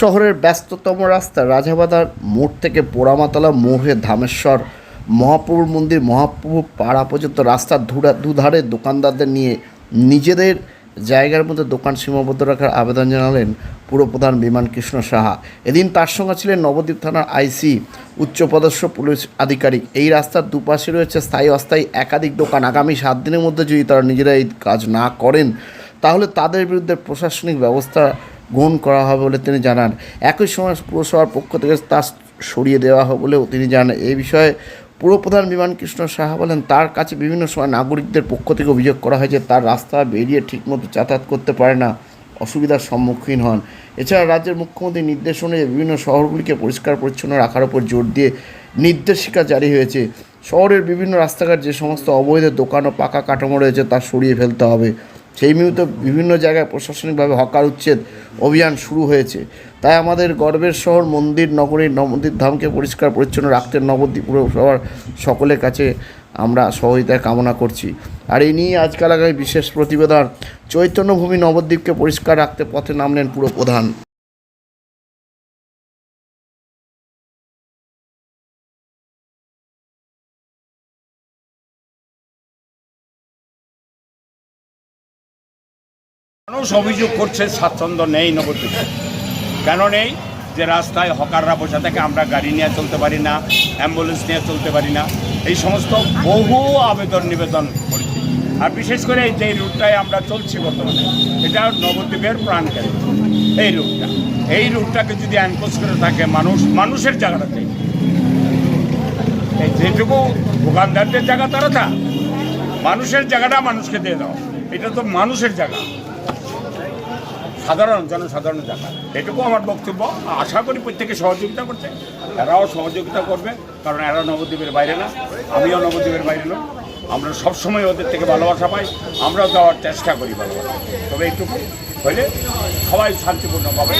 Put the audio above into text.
শহরের ব্যস্ততম রাস্তা রাজাবাজার মোড় থেকে পোড়ামাতলা মোড়ে ধামেশ্বর, মহাপ্রভুর মন্দির, মহাপ্রভু পাড়া পর্যন্ত রাস্তার ধুরা, দুধারে দোকানদারদের নিয়ে নিজেদের জায়গার মধ্যে দোকান সীমাবদ্ধ রাখার আবেদন জানালেন পুরপ্রধান বিমান কৃষ্ণ সাহা। এদিন তার সঙ্গে ছিলেন নবদ্বীপ থানার আইসি, উচ্চপদস্থ পুলিশ আধিকারিক। এই রাস্তার দুপাশে রয়েছে স্থায়ী, অস্থায়ী একাধিক দোকান। আগামী সাত দিনের মধ্যে যদি তারা নিজেরা এই কাজ না করেন, তাহলে তাদের বিরুদ্ধে প্রশাসনিক ব্যবস্থা গ্রহণ করা হবে বলে তিনি জানান। একই সময় পুরসভার পক্ষ থেকে তা সরিয়ে দেওয়া হবে বলেও তিনি জানান। এই বিষয়ে পুরপ্রধান বিমান কৃষ্ণ সাহা বলেন, তার কাছে বিভিন্ন সময় নাগরিকদের পক্ষ থেকে অভিযোগ করা হয় যে তার রাস্তা বেরিয়ে ঠিকমতো যাতায়াত করতে পারে না, অসুবিধার সম্মুখীন হন। এছাড়া রাজ্যের মুখ্যমন্ত্রীর নির্দেশ অনুযায়ী বিভিন্ন শহরগুলিকে পরিষ্কার পরিচ্ছন্ন রাখার উপর জোর দিয়ে নির্দেশিকা জারি হয়েছে। শহরের বিভিন্ন রাস্তাঘাট যে সমস্ত অবৈধ দোকান ও পাকা কাঠামো রয়েছে তা সরিয়ে ফেলতে হবে। সেই মুহূর্তে বিভিন্ন জায়গায় প্রশাসনিকভাবে হকার উচ্ছেদ অভিযান শুরু হয়েছে। তাই আমাদের গর্বের শহর মন্দির নগরীর নবদ্বীপ ধামকে পরিষ্কার পরিচ্ছন্ন রাখতে নবদ্বীপ পুরসভার সকলের কাছে আমরা সহযোগিতা কামনা করছি। আর এই নিয়ে আজকাল আগামী বিশেষ প্রতিবেদন, চৈতন্যভূমি নবদ্বীপকে পরিষ্কার রাখতে পথে নামলেন পুরো প্রধান মানুষ অভিযোগ করছে, স্বাচ্ছন্দ্য নেই নবদ্বীপে। কেন নেই? যে রাস্তায় হকাররা বসে থাকে, আমরা গাড়ি নিয়ে চলতে পারি না, অ্যাম্বুলেন্স নিয়ে চলতে পারি না। এই সমস্ত বহু আবেদন নিবেদন করেছি। আর বিশেষ করে এই যে রুটটায় আমরা চলছি বর্তমানে, এটা নবদ্বীপের প্রাণকেন্দ্র এই রুটটা, এই রুটটাকে যদি অ্যানকোজ করে থাকে মানুষ, মানুষের জায়গাটাতে এই যেটুকু দোকানদারদের জায়গা, তারা তা মানুষের জায়গাটা মানুষকে দিয়ে দাও। এটা তো মানুষের জায়গা। সাধারণ জনসাধারণের দেখা এটুকু আমার বক্তব্য। আশা করি প্রত্যেকে সহযোগিতা করছে। এরাও সহযোগিতা করবে, কারণ এরা নবদ্বীপের বাইরে না। আমিও নবদ্বীপের বাইরে না আমরা সবসময় ওদের থেকে ভালোবাসা পাই। আমরাও দেওয়ার চেষ্টা করি ভালোবাসা তবে এইটুকু হলে সবাই শান্তিপূর্ণভাবে